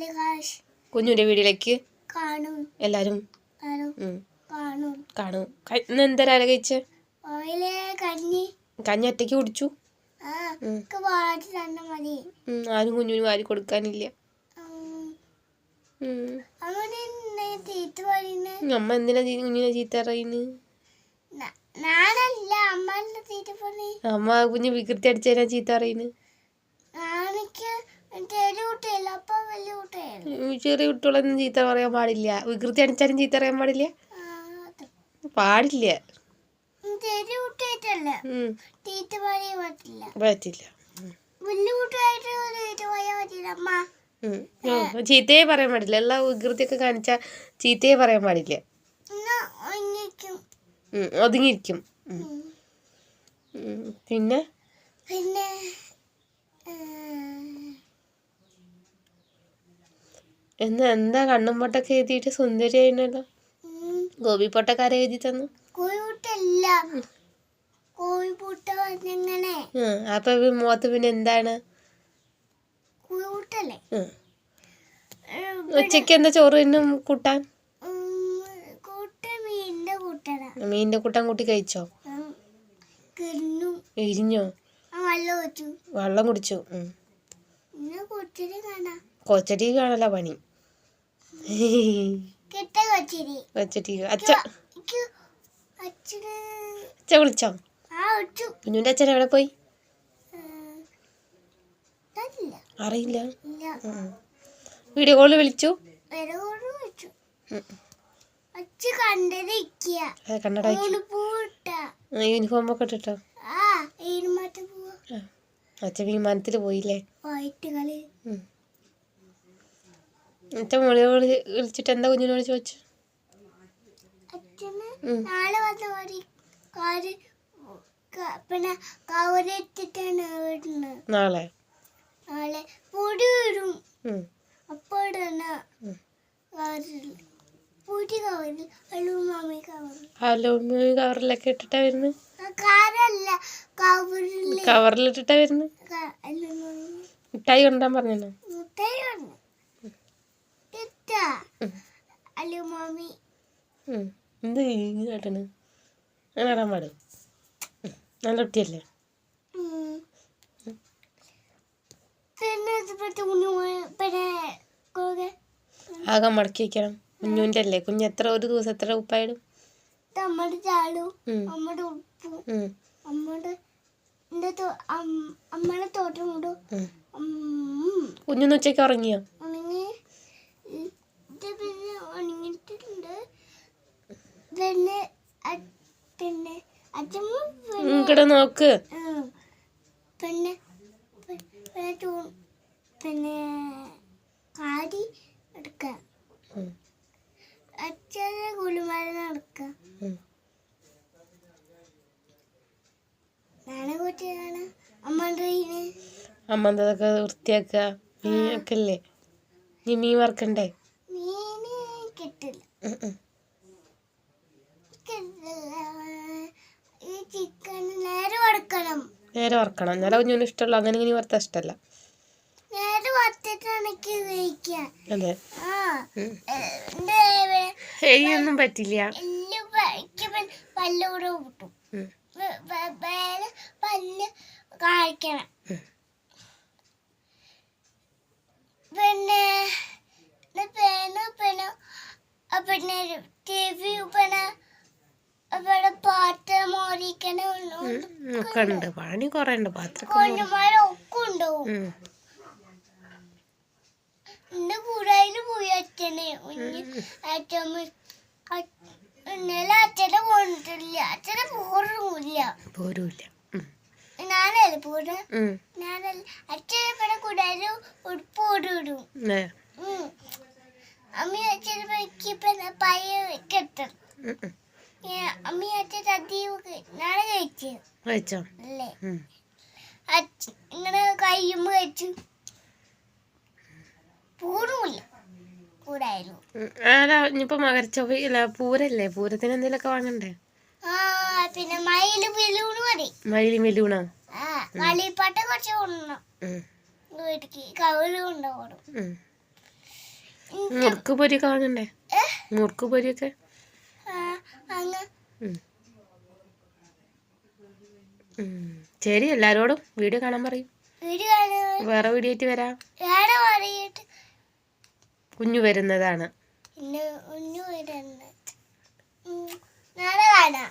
കാശ് വീടിലേക്ക് കാണും. എല്ലാവരും കാണും. കാണും. ഇന്ന് എന്തരാ കഴിച്ച? കഞ്ഞി. കഞ്ഞി ഒറ്റയ്ക്ക് കുടിച്ചു? ആരും കുഞ്ഞുനും വാരി കൊടുക്കാനില്ല. അമ്മ എന്തിനാ കുഞ്ഞിനെ ചീത്ത പറയുന്നു? അമ്മ കുഞ്ഞ് വികൃതി അടിച്ചാ ചീത്ത പറയുന്നു? ചെറിയ കുട്ടികളൊന്നും ചീത്ത പറയാൻ പാടില്ല. വികൃതി അടിച്ചാലും ചീത്ത പറയാൻ പാടില്ല. പാടില്ല. പറ്റില്ല. ചീത്തയെ പറയാൻ പാടില്ല. എല്ലാ വികൃതിയൊക്കെ കാണിച്ച ചീത്തയെ പറയാൻ പാടില്ല. ഒതുങ്ങിയിരിക്കും. പിന്നെ? പിന്നെ എന്ന് എന്താ കണ്ണും പൊട്ടൊക്കെ എഴുതിയിട്ട് സുന്ദരി ആയിരുന്നല്ലോ? ഗോപി പൊട്ടക്കാരെ എഴുതി തന്നു അപ്പൊ മുഖത്ത് പിന്നെ എന്താണ്? ഉച്ചയ്ക്ക് എന്താ ചോറ് തിന്നും കൂട്ടാൻ? കൂട്ട മീനിന്റെ കൂട്ടാൻ കൂട്ടി കഴിച്ചോ? എരിഞ്ഞോ? വെള്ളം കുടിച്ചു. കൊച്ചടി കാണല പണി. കിട്ട കൊച്ചിരി കൊച്ചടി അച്ഛ എനിക്ക് അച്ഛന് അച്ഛ വിളിച്ചോ? ആ വെച്ചു കുഞ്ഞുന്റെ അച്ഛൻ എവിടെ പോയി? അറിയില്ല. വീഡിയോ കോൾ വിളിച്ചു? യൂണിഫോം ഒക്കെ ഇട്ടിട്ടോ. അച്ഛൻ വിമാനത്തിൽ പോയില്ലേ? കളി മോളെ വിളി വിളിച്ചിട്ട് എന്താ കുഞ്ഞിനോട് ചോദിച്ചു? നാളെ വന്ന കാര് പിന്നെ നാളെ? നാളെ പൊടി വരും പൊടി കവറിൽ അലുമാമി കവറിൽ കവറിലൊക്കെ ഇട്ടിട്ടാ വരുന്നത് കവറിൽ കവറിലിട്ടിട്ടാ വരുന്നത് മിഠായി കൊണ്ടാൻ പറഞ്ഞു മിഠായി ഉം. എന്ത് കാട്ടണ് അങ്ങനെ ഇടാൻ പാടും. നല്ല കുട്ടിയല്ലേ? ആകെ മടക്കി വെക്കണം. കുഞ്ഞുവിന്റെ അല്ലേ? കുഞ്ഞ് എത്ര ഒരു ദിവസം എത്ര ഉപ്പായിടും? ഉച്ചയ്ക്ക് ഉപ്പും. അമ്മയുടെ തോട്ടം കൊണ്ടു കുഞ്ഞൊന്ന് ഉച്ചയ്ക്ക് ഉറങ്ങിയോ? ഇങ്ങടെ നോക്ക്. പിന്നെ പിന്നെ കാടി എടുക്കാം. ഉം. അച്ഛനെ കുളിമരുന്ന് എടുക്കാം. ഉം. നാളെ കൂട്ടിയാണ് അമ്മയുടെ കയ്യിൽ അമ്മ അതൊക്കെ വൃത്തിയാക്കുക. മീൻ ഒക്കെ അല്ലേ നീ മീൻ വറക്കണ്ടേ? മീൻ കിട്ടില്ല. കിട്ടില്ല. ചിക്കൻ നേരെ വറുക്കണം. നേരെ വറുക്കണം. എന്നാലേ കുഞ്ഞിന് ഇഷ്ടമുള്ളൂ അങ്ങനെ ഇങ്ങനെ വറുത്താൽ ഇഷ്ടമല്ല. നേരെ വറുത്തിട്ടാണെങ്കിൽ കഴിക്കാൻ അതെ. എരിയൊന്നും പറ്റില്ല. പല്ലൂടെ കൂട്ടും പല്ല് കാണിക്കണം പിന്നെ പിന്നെ പിന്നെ പിന്നെ ടി വി പിന്നെ ഒക്കെ ഉണ്ട് പണി കുറേ ഉണ്ട് പാത്രം കൊണ്ടുമാര ഒക്കെ ഉണ്ടാവും. ഉം. എന്റെ കൂടായിന് പോയി അച്ഛനെ. കുഞ്ഞ് അച്ഛമ്മ അ- ഇന്നലെ അച്ഛനെ കൊണ്ടിട്ടില്ല അച്ഛനെ പോറില്ല പോരുമില്ല ഉം. ഞാനല്ലേ പോര ഉം. ഞാനല്ല. അച്ഛനെ പിന്നെ കൂടാനും ഉടുപ്പ് ഓടിവിടും അമ്മ അച്ഛനെ പയ്യ കഴിച്ചു. ഇങ്ങനെ കയ്യുമ്പോ കഴിച്ചു. ഉം. അല്ല ഇനിയിപ്പോ മകരച്ചൊവ്വ ഇല്ല പൂരല്ലേ? പൂരത്തിന് എന്തെങ്കിലുമൊക്കെ വാങ്ങണ്ടേ? പിന്നെ മയിൽ പിലൂണ് മതി. മയിലും മെലൂണാ ആ കളിപ്പാട്ട കുറച്ച് കൊണ്ടണം. ഉം. വീട്ടിക്ക് കവൽ കൊണ്ടുപോകണം. മുറുക്ക് പൊരി കാണണ്ടേ മുറുക്ക് പൊരിയൊക്കെ. ശരി എല്ലാരോടും വീഡിയോ കാണാൻ പറയും. വേറെ വീഡിയോ ആയിട്ട് വരാം കുഞ്ഞു വരുന്നതാണ്. കുഞ്ഞു വരുന്നത്. നാളെ കാണാം.